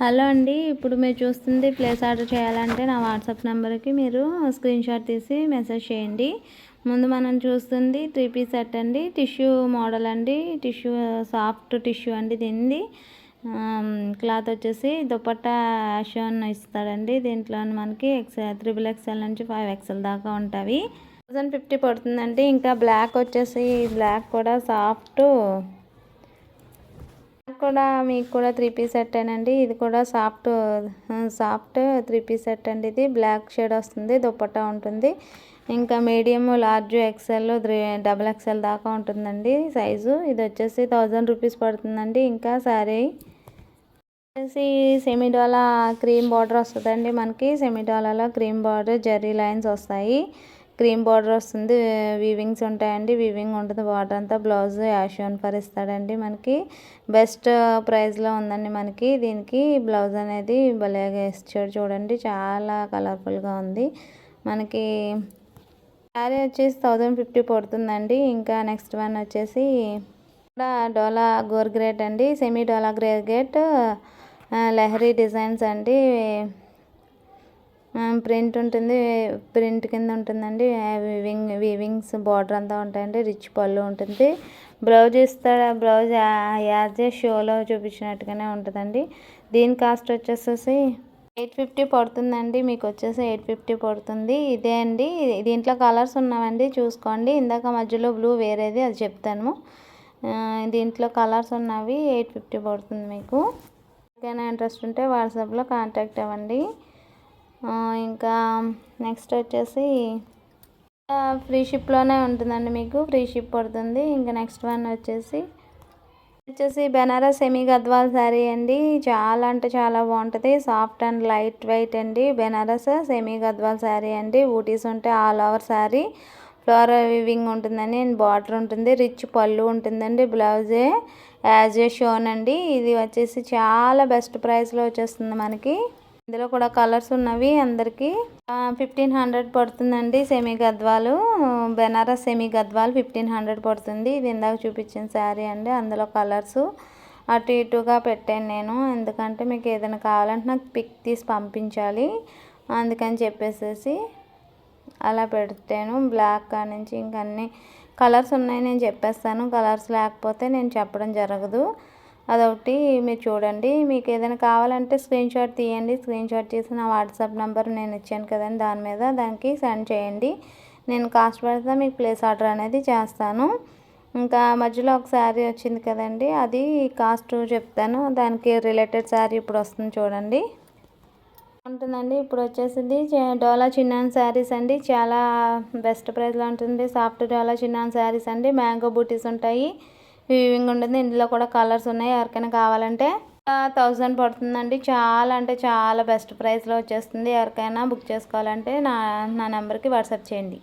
Hello అండి ఇప్పుడు మీరు చూస్తుంది ప్లేస్ ఆర్డర్ చేయాలంటే నా వాట్సాప్ నెంబర్కి మీరు స్క్రీన్ షాట్ తీసి మెసేజ్ చేయండి. ముందు మనం చూస్తుంది త్రీ పీస్ సెట్ అండి టిష్యూ మోడల్ అండి టిష్యూ సాఫ్ట్ టిష్యూ అండి దీనిది. క్లాత్ వచ్చేసి దుపట్టా యాషోన్ ఇస్తాడండి. దీంట్లో మనకి ఎక్స్ త్రిబుల్ ఎక్స్ఎల్ నుంచి ఫైవ్ ఎక్స్ఎల్ దాకా ఉంటాయి. థౌజండ్ ఫిఫ్టీ పడుతుందండి. ఇంకా బ్లాక్ వచ్చేసి బ్లాక్ కూడా సాఫ్ట్ కూడా మీకు కూడా త్రీ పీస్ సెట్ అండి ఇది కూడా soft soft three piece set అండి ఇది. బ్లాక్ షేడ్ వస్తుంది దుప్పట్టా ఉంటుంది. ఇంకా medium large XL double double XL దాకా ఉంటుందండి సైజు ఇది వచ్చేసి థౌజండ్ రూపీస్ పడుతుందండి. ఇంకా శారీ వచ్చేసి సెమీడోలా క్రీమ్ బార్డర్ వస్తుందండి మనకి. సెమీడోలాలో క్రీమ్ బార్డర్ జెర్రీ లైన్స్ వస్తాయి. క్రీమ్ బార్డర్ వస్తుంది వీవింగ్స్ ఉంటాయండి వీవింగ్ ఉంటుంది బార్డర్ అంతా బ్లౌజ్ యాషోన్ ఫర్ ఇస్తాడండి మనకి. బెస్ట్ ప్రైస్లో ఉందండి మనకి. దీనికి బ్లౌజ్ అనేది భలేగా ఇచ్చాడు చూడండి చాలా కలర్ఫుల్గా ఉంది. మనకి శారీ వచ్చేసి థౌజండ్ ఫిఫ్టీ పడుతుందండి ఇంకా నెక్స్ట్ వన్ వచ్చేసి డోలా గోర్ గ్రేట్ అండి సెమీ డోలా గ్రేట్ లెహరీ డిజైన్స్ అండి. ప్రింట్ ఉంటుంది ప్రింట్ కింద ఉంటుందండి. వివింగ్ వివింగ్స్ బార్డర్ అంతా ఉంటాయండి రిచ్ పళ్ళు ఉంటుంది. బ్లౌజ్ ఇస్తాడు బ్లౌజ్ యాజ్ ఏ షోలో చూపించినట్టుగానే ఉంటుందండి. దీని కాస్ట్ వచ్చేసేసి ఎయిట్ ఫిఫ్టీ పడుతుందండి మీకు వచ్చేసి ఎయిట్ ఫిఫ్టీ పడుతుంది. ఇదే అండి దీంట్లో కలర్స్ ఉన్నామండి చూసుకోండి. ఇందాక మధ్యలో బ్లూ వేరేది అది చెప్తాను. దీంట్లో కలర్స్ ఉన్నవి ఎయిట్ ఫిఫ్టీ పడుతుంది మీకు. ఎవరికైనా ఇంట్రెస్ట్ ఉంటే వాట్సాప్లో కాంటాక్ట్ అవ్వండి. ఇంకా నెక్స్ట్ వచ్చేసి ఫ్రీ షిప్లోనే ఉంటుందండి మీకు. ఫ్రీ షిప్ పడుతుంది. ఇంకా నెక్స్ట్ వన్ వచ్చేసి వచ్చేసి బెనారస్ సెమీ గద్వాల్ శారీ అండి. చాలా అంటే చాలా బాగుంటుంది. సాఫ్ట్ అండ్ లైట్ వెయిట్ అండి. బెనారస్ సెమీ గద్వాల్ శారీ అండి. ఊటీస్ ఉంటే all over sari floral weaving ఉంటుందని బార్డర్ ఉంటుంది. రిచ్ పళ్ళు ఉంటుందండి. బ్లౌజే యాజ్ ఏ షోన్ అండి. ఇది వచ్చేసి చాలా బెస్ట్ ప్రైస్లో వచ్చేస్తుంది మనకి. ఇందులో కూడా కలర్స్ ఉన్నవి అందరికీ. ఫిఫ్టీన్ హండ్రెడ్ పడుతుందండి semi Gadwal. Banaras semi Gadwal fifteen hundred పడుతుంది. ఇది ఇందాక చూపించిన శారీ అండి. అందులో కలర్స్ అటు ఇటుగా పెట్టాను నేను. ఎందుకంటే మీకు ఏదైనా కావాలంటే నాకు పిక్ తీసి పంపించాలి. అందుకని చెప్పేసేసి అలా పెడతాను బ్లాక్ నుంచి ఇంక అన్ని కలర్స్ ఉన్నాయి నేను చెప్పేస్తాను. కలర్స్ లేకపోతే నేను చెప్పడం జరగదు. అదొకటి మీరు చూడండి. మీకు ఏదైనా కావాలంటే స్క్రీన్ షాట్ తీయండి. స్క్రీన్ షాట్ నా వాట్సాప్ నెంబర్ నేను ఇచ్చాను కదండి. దాని మీద దానికి సెండ్ చేయండి. నేను కాస్ట్ పడితే మీకు ప్లేస్ ఆర్డర్ అనేది చేస్తాను. ఇంకా మధ్యలో ఒక శారీ వచ్చింది కదండి. అది కాస్ట్ చెప్తాను. దానికి రిలేటెడ్ శారీ ఇప్పుడు వస్తుంది చూడండి. ఉంటుందండి. ఇప్పుడు వచ్చేసింది డోలా చిన్నాన్ శారీస్ అండి. చాలా బెస్ట్ ప్రైస్లో ఉంటుంది. సాఫ్ట్ డోలా చిన్నాన్ శారీస్ అండి. మ్యాంగో బూటీస్ ఉంటాయి. వీవింగ్ ఉంటుంది. ఇందులో కూడా కలర్స్ ఉన్నాయి. ఎవరికైనా కావాలంటే థౌజండ్ పడుతుందండి. చాలా అంటే చాలా బెస్ట్ ప్రైస్లో వచ్చేస్తుంది. ఎవరికైనా బుక్ చేసుకోవాలంటే నా నా నెంబర్కి వాట్సాప్ చేయండి.